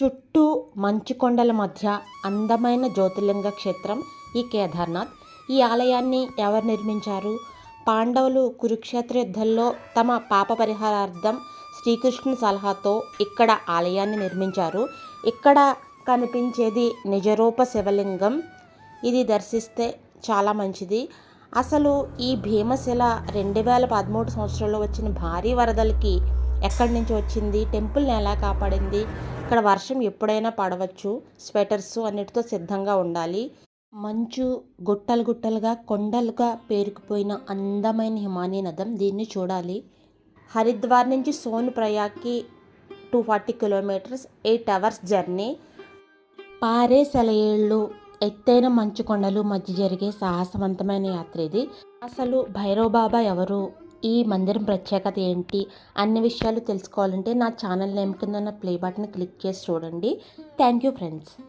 చుట్టూ మంచు కొండల మధ్య అందమైన జ్యోతిర్లింగ క్షేత్రం ఈ కేదార్నాథ్. ఈ ఆలయాన్ని ఎవరు నిర్మించారు? పాండవులు కురుక్షేత్ర యుద్ధంలో తమ పాప పరిహారార్థం శ్రీకృష్ణుని సలహాతో ఇక్కడ ఆలయాన్ని నిర్మించారు. ఇక్కడ కనిపించేది నిజరూప శివలింగం. ఇది దర్శిస్తే చాలా మంచిది. అసలు ఈ భీమశిల రెండు వేల పదమూడు సంవత్సరంలో వచ్చిన భారీ వరదలకి ఎక్కడి నుంచి వచ్చింది? టెంపుల్ని ఎలా కాపాడింది? ఇక్కడ వర్షం ఎప్పుడైనా పడవచ్చు. స్వెటర్స్ అన్నిటితో సిద్ధంగా ఉండాలి. మంచు గుట్టలు గుట్టలుగా కొండలుగా పేరుకుపోయిన అందమైన హిమానీ నదం దీన్ని చూడాలి. హరిద్వార్ నుంచి సోన్ ప్రయాగ్కి two forty kilometres eight hours journey. పారే సెలయేళ్ళు ఎత్తైన మంచు కొండలు మధ్య జరిగే సాహసవంతమైన యాత్ర ఇది. అసలు భైరవ్ బాబా ఎవరు? ఈ మందిరం ప్రత్యేకత ఏంటి? అన్ని విషయాలు తెలుసుకోవాలంటే నా ఛానల్ నేమ్ కింద ఉన్న ప్లే బటన్ క్లిక్ చేసి చూడండి. Thank you friends.